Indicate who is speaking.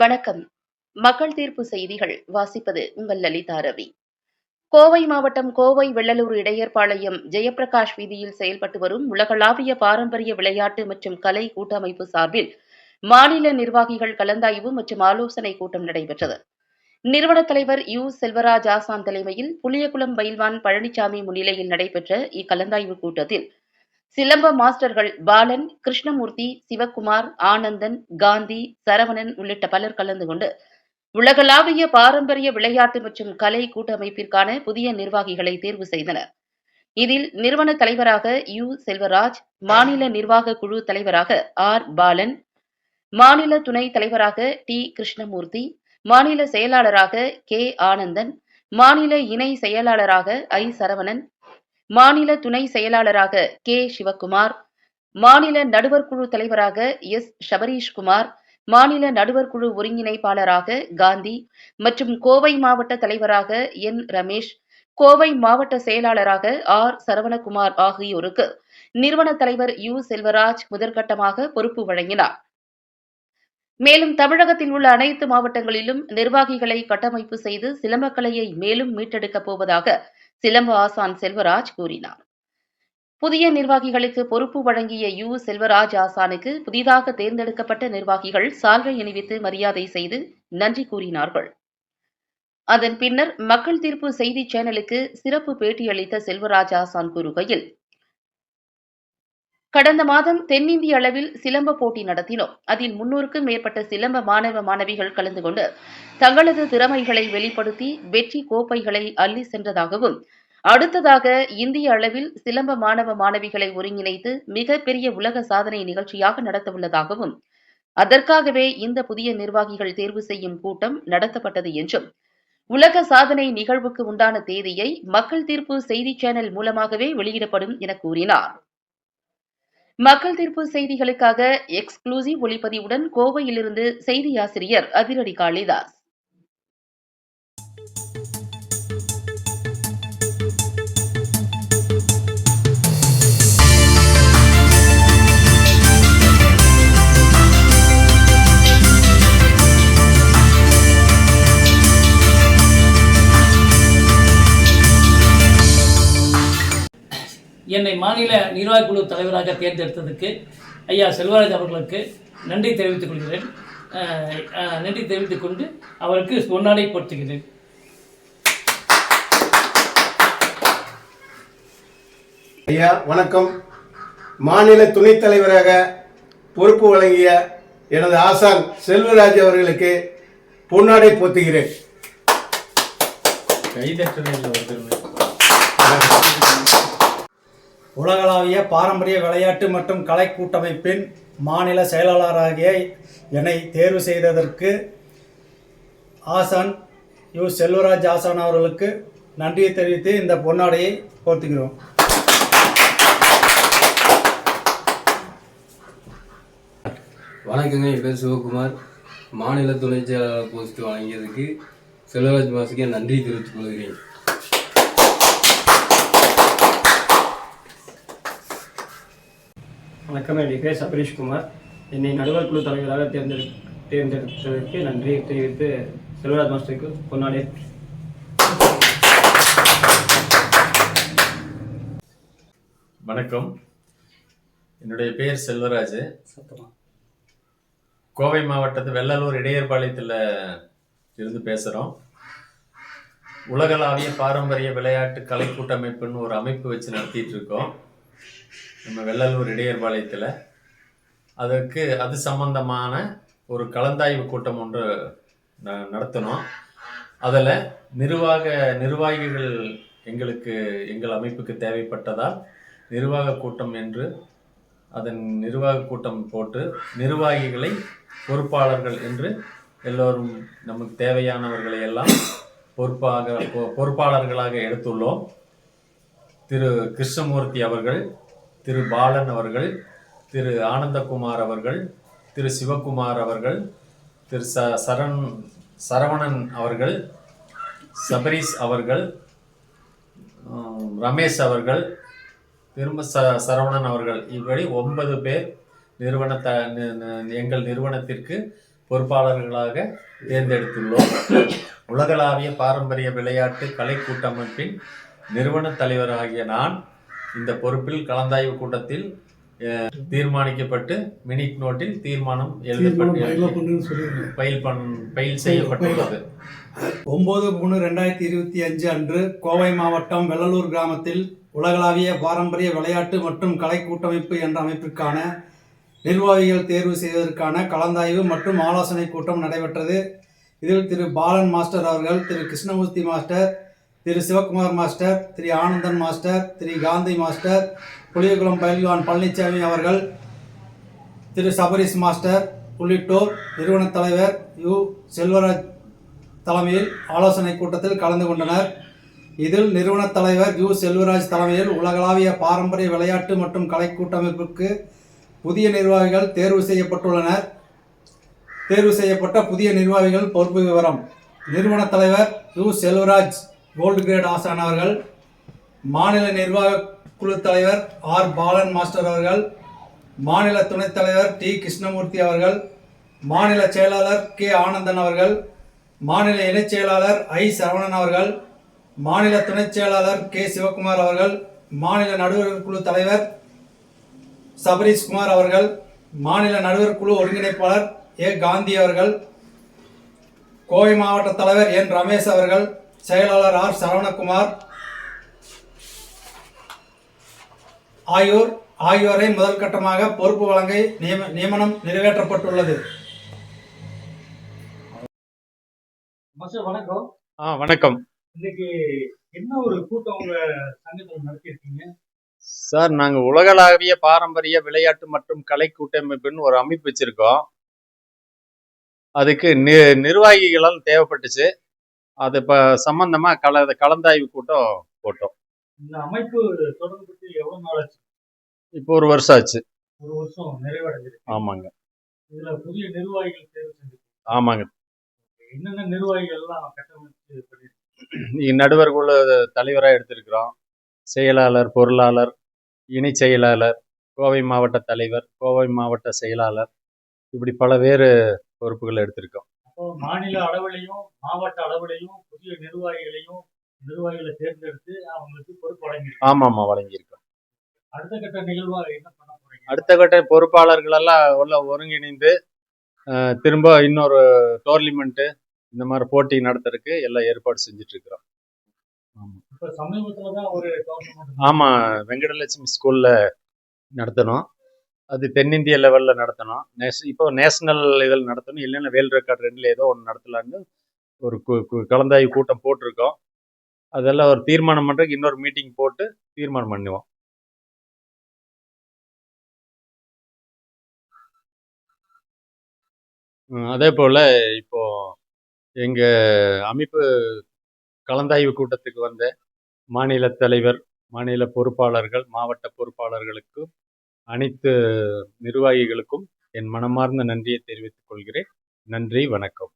Speaker 1: வணக்கம். மக்கள் தீர்ப்பு செய்திகள் வாசிப்பது உங்கள் லலிதா ரவி. கோவை மாவட்டம் கோவை வெள்ளலூர் இடையர்பாளையம் ஜெயபிரகாஷ் வீதியில் செயல்பட்டு வரும் உலகளாவிய பாரம்பரிய விளையாட்டு மற்றும் கலை கூட்டமைப்பு சார்பில் மாநில நிர்வாகிகள் கலந்தாய்வு மற்றும் ஆலோசனை கூட்டம் நடைபெற்றது. நிறுவன தலைவர் யு. செல்வராஜ் ஆசான் தலைமையில் புளியகுளம் பயில்வான் பழனிசாமி முன்னிலையில் நடைபெற்ற இக்கலந்தாய்வு கூட்டத்தில் சிலம்ப மாஸ்டர்கள் பாலன் கிருஷ்ணமூர்த்தி சிவக்குமார் ஆனந்தன் காந்தி சரவணன் உள்ளிட்ட பலர் கலந்து கொண்டு உலகளாவிய பாரம்பரிய விளையாட்டு மற்றும் கலை கூட்டமைப்பிற்கான புதிய நிர்வாகிகளை தேர்வு செய்தனர். இதில் நிறுவன தலைவராக யு. செல்வராஜ் மாநில நிர்வாக குழு தலைவராக ஆர். பாலன் மாநில துணை தலைவராக டி. கிருஷ்ணமூர்த்தி மாநில செயலாளராக கே. ஆனந்தன் மாநில இணை செயலாளராக ஐ. சரவணன் மாநில துணை செயலாளராக கே. சிவக்குமார் மாநில நடுவர் குழு தலைவராக எஸ். சபரீஷ்குமார் மாநில நடுவர் குழு ஒருங்கிணைப்பாளராக காந்தி மற்றும் கோவை மாவட்ட தலைவராக என். ரமேஷ் கோவை மாவட்ட செயலாளராக ஆர். சரவணகுமார் ஆகியோருக்கு நிறுவன தலைவர் யு. செல்வராஜ் முதற்கட்டமாக பொறுப்பு வழங்கினார். மேலும் தமிழகத்தில் உள்ள அனைத்து மாவட்டங்களிலும் நிர்வாகிகளை கட்டமைப்பு செய்து சிலம்பக்கலையை மேலும் மீட்டெடுக்கப் போவதாக சிலம்ப ஆசான் செல்வராஜ் கூறினார். புதிய நிர்வாகிகளுக்கு பொறுப்பு வழங்கிய யு. செல்வராஜ் ஆசானுக்கு புதிதாக தேர்ந்தெடுக்கப்பட்ட நிர்வாகிகள் சால்வை அணிவித்து மரியாதை செய்து நன்றி கூறினார்கள். அதன் பின்னர் மக்கள் தீர்ப்பு செய்தி சேனலுக்கு சிறப்பு பேட்டியளித்த செல்வராஜ் ஆசான் கூறுகையில் கடந்த மாதம் தென்னிந்திய அளவில் சிலம்ப போட்டி நடத்தினோம். அதில் முன்னூறுக்கும் மேற்பட்ட சிலம்ப மாணவ மாணவிகள் கலந்து கொண்டு தங்களது திறமைகளை வெளிப்படுத்தி வெற்றி கோப்பைகளை அள்ளி சென்றதாகவும் அடுத்ததாக இந்திய அளவில் சிலம்ப மாணவ மாணவிகளை ஒருங்கிணைத்து மிகப்பெரிய உலக சாதனை நிகழ்ச்சியாக நடத்தவுள்ளதாகவும் அதற்காகவே இந்த புதிய நிர்வாகிகள் தேர்வு செய்யும் கூட்டம் நடத்தப்பட்டது என்றும் உலக சாதனை நிகழ்வுக்கு உண்டான தேதியை மக்கள் தீர்ப்பு செய்தி சேனல் மூலமாகவே வெளியிடப்படும் என கூறினார். மக்கள் தீர்ப்பு செய்திகளுக்காக எக்ஸ்க்ளூசிவ் ஒளிப்பதிவுடன் கோவையிலிருந்து செய்தி ஆசிரியர் அதிரடி காளிதாஸ்.
Speaker 2: என்னை மாநில நிர்வாகக் குழு தலைவராக தேர்ந்தெடுத்ததுக்கு ஐயா செல்வராஜ் அவர்களுக்கு நன்றி தெரிவித்துக் கொள்கிறேன். நன்றி தெரிவித்துக் கொண்டு அவருக்கு பொன்னாடை போர்த்துகிறேன்
Speaker 3: ஐயா வணக்கம். மாநில துணைத் தலைவராக பொறுப்பு வழங்கிய எனது ஆசான் செல்வராஜ் அவர்களுக்கு பொன்னாடை போத்துகிறேன்
Speaker 4: உலகளாவிய பாரம்பரிய விளையாட்டு மற்றும் கலை கூட்டமைப்பின் மாநில செயலாளராகிய என்னை தேர்வு செய்ததற்கு ஆசான் யு. செல்வராஜ் ஆசான் அவர்களுக்கு நன்றியை தெரிவித்து இந்த பொன்னாடையை போர்த்துகிறோம்
Speaker 5: வணக்கங்க என் பேர் சிவகுமார். மாநில துணை செயலாளர் போஸ்ட் வழங்கியதுக்கு செல்வராஜ் மாசுக்கு நன்றி தெரிவித்துக் கொள்கிறேன்.
Speaker 6: வணக்கம். என் பேர் சபரீஷ்குமார் என்னை நடுவர் குழு தலைவராக தேர்ந்தெடு தேர்ந்தெடுத்ததற்கு நன்றி தெரிவித்து செல்வராஜ் மாஸ்டருக்கு பொன்னாடை.
Speaker 7: வணக்கம். என்னுடைய பெயர் செல்வராஜ். கோவை மாவட்டத்து வெள்ளலூர் இடையர்பாளையத்தில் இருந்து பேசுகிறோம் உலகளாவிய பாரம்பரிய விளையாட்டு கலை கூட்டமைப்புன்னு ஒரு அமைப்பு வச்சு நடத்திட்டு இருக்கோம். நம்ம வெள்ளலூர் இடையர்பாளையத்தில். அதற்கு அது சம்பந்தமான ஒரு கலந்தாய்வு கூட்டம் ஒன்று ந- நடத்தினோம் அதில் நிர்வாக நிர்வாகிகள் எங்களுக்கு எங்கள் அமைப்புக்கு தேவைப்பட்டதால் நிர்வாக கூட்டம் என்று அதன் நிர்வாக கூட்டம் போட்டு நிர்வாகிகளை பொறுப்பாளர்கள் என்று எல்லோரும் நமக்கு தேவையானவர்களை எல்லாம் பொறுப்பாக பொ- பொறுப்பாளர்களாக எடுத்துள்ளோம். திரு கிருஷ்ணமூர்த்தி அவர்கள் திரு பாலன் அவர்கள் திரு ஆனந்தகுமார் அவர்கள் திரு சிவகுமார் அவர்கள் திரு ச சரண் சரவணன் அவர்கள் சபரீஷ் அவர்கள் ரமேஷ் அவர்கள் திரும்ப ச சரவணன் அவர்கள். இப்படி ஒன்பது பேர் நிறுவன த எங்கள் நிறுவனத்திற்கு பொறுப்பாளர்களாக தேர்ந்தெடுத்துள்ளோம். உலகளாவிய பாரம்பரிய விளையாட்டு கலை கூட்டமைப்பின் நிறுவன தலைவராகிய நான் இந்த பொறுப்பில் கலந்தாய்வு கூட்டத்தில் தீர்மானிக்கப்பட்டு மினிட் நோட்டில் தீர்மானம் எழுதப்பட்டு பயில் பண் பயில் செய்யப்பட்டுள்ளது.
Speaker 4: ஒம்பது மூணு ரெண்டாயிரத்தி இருபத்தி அஞ்சு அன்று கோவை மாவட்டம் வெள்ளலூர் கிராமத்தில் உலகளாவிய பாரம்பரிய விளையாட்டு மற்றும் கலை கூட்டமைப்பு என்ற அமைப்பிற்கான நிர்வாகிகள் தேர்வு செய்வதற்கான கலந்தாய்வு மற்றும் ஆலோசனை கூட்டம் நடைபெற்றது. இதில் திரு பாலன் மாஸ்டர் அவர்கள் Thiru Krishnamurthy master Thiru Sivakumar master Thiru Anandan master Thiru Gandhi master Puliyakulam பயில்வான் பழனிசாமி அவர்கள் திரு சபரிஸ் மாஸ்டர் உள்ளிட்டோர் நிறுவனத் தலைவர் யு. செல்வராஜ் தலைமையில் ஆலோசனை கூட்டத்தில் கலந்து கொண்டனர். இதில் நிறுவனத் தலைவர் யு. செல்வராஜ் தலைமையில் உலகளாவிய பாரம்பரிய விளையாட்டு மற்றும் கலை கூட்டமைப்புக்கு புதிய நிர்வாகிகள் தேர்வு செய்யப்பட்டுள்ளனர். தேர்வு செய்யப்பட்ட புதிய நிர்வாகிகள் பொறுப்பு விவரம். நிறுவனத் தலைவர் யு. செல்வராஜ் கோல்டு கிரேட் ஆசானவர்கள் மாநில நிர்வாக குழு தலைவர் ஆர். பாலன் மாஸ்டர் அவர்கள் மாநில துணைத் தலைவர் டி. கிருஷ்ணமூர்த்தி அவர்கள் மாநில செயலாளர் கே. ஆனந்தன் அவர்கள் மாநில இணைச் செயலாளர் ஐ. சரவணன் அவர்கள் மாநில துணைச் செயலாளர் கே. சிவகுமார் அவர்கள் மாநில நடுவர் குழு தலைவர் சபரீஷ்குமார் அவர்கள் மாநில நடுவர் குழு ஒருங்கிணைப்பாளர் ஏ. காந்தி அவர்கள் கோவை மாவட்ட தலைவர் என். ரமேஷ் அவர்கள் செயலாளர் ஆர் சரவணகுமார். ஆகியோர் ஆகியோரை முதல் கட்டமாக பொறுப்பு வழங்க நியம நியமனம் நிறைவேற்றப்பட்டுள்ளது.
Speaker 2: வணக்கம்.
Speaker 7: ஆ வணக்கம்.
Speaker 2: இன்னைக்கு என்ன ஒரு கூட்டம் உங்க சங்கத்தில் நடத்தியிருக்கீங்க?
Speaker 7: சார் நாங்கள் உலகளாவிய பாரம்பரிய விளையாட்டு மற்றும் கலை கூட்டமைப்புன்னு ஒரு அமைப்பு வச்சிருக்கோம். அதுக்கு நி நிர்வாகிகளால் தேவைப்பட்டுச்சு. அது இப்போ சம்பந்தமாக கல கலந்தாய்வு கூட்டம் போட்டோம்.
Speaker 2: இந்த அமைப்பு தொடர்புக்கு எவ்வளவு நாள் ஆச்சு?
Speaker 7: இப்போ ஒரு வருஷம் ஆச்சு.
Speaker 2: ஒரு வருஷம் நிறைவடைஞ்சிருக்கு.
Speaker 7: ஆமாங்க.
Speaker 2: இதுல புதிய நிர்வாகிகள் தேர்வு செஞ்சு
Speaker 7: ஆமாங்க.
Speaker 2: என்னென்ன நிர்வாகிகள் எல்லாம் கட்டமைச்சு பண்ணிருக்கீங்க?
Speaker 7: இ- நடுவர் குழு தலைவராக எடுத்திருக்கிறோம். செயலாளர் பொருளாளர் இணை செயலாளர் கோவை மாவட்ட தலைவர் கோவை மாவட்ட செயலாளர். இப்படி பல வேறு பொறுப்புகள் எடுத்திருக்கோம்.
Speaker 2: அப்போ மாநில அளவிலையும் மாவட்ட அளவிலையும் புதிய நிர்வாகிகளையும் நிர்வாகிகளை தேர்ந்தெடுத்து அவங்களுக்கு பொறுப்பு வழங்கியிருக்கோம்
Speaker 7: ஆமாம் ஆமாம் வழங்கியிருக்கோம்
Speaker 2: அடுத்த கட்ட நிகழ்வா என்ன பண்ண போறீங்க?
Speaker 7: அடுத்த கட்ட பொறுப்பாளர்கள் எல்லாம் உள்ள ஒருங்கிணைந்து திரும்ப இன்னொரு டோர்னிமெண்ட்டு இந்த மாதிரி போட்டி நடத்துறதுக்கு எல்லாம் ஏற்பாடு செஞ்சுட்டு இருக்கிறோம்
Speaker 2: இப்ப சமீபத்துல தான் ஒரு டோர்னமெண்ட்
Speaker 7: ஆமாம் வெங்கடலட்சுமி ஸ்கூலில் நடத்தணும் அது தென்னிந்திய லெவலில் நடத்தணும். நேஷ் இப்போ நேஷனல் இதில் நடத்தணும். இல்லைன்னா வேல் ரெக்கார்ட் ரெண்டில் ஏதோ ஒன்று நடத்தலான்னு ஒரு கு- கு- கலந்தாய்வு கூட்டம் போட்டிருக்கோம். அதெல்லாம் ஒரு தீர்மானம் பண்ணுறதுக்கு இன்னொரு மீட்டிங் போட்டு தீர்மானம் பண்ணுவோம். அதே போல் இப்போ எங்கள் அமைப்பு கலந்தாய்வு கூட்டத்துக்கு வந்த மாநில தலைவர் மாநில பொறுப்பாளர்கள் மாவட்ட பொறுப்பாளர்களுக்கும் அனைத்து நிர்வாகிகளுக்கும் என் மனமார்ந்த நன்றியை தெரிவித்துக் கொள்கிறேன். நன்றி வணக்கம்.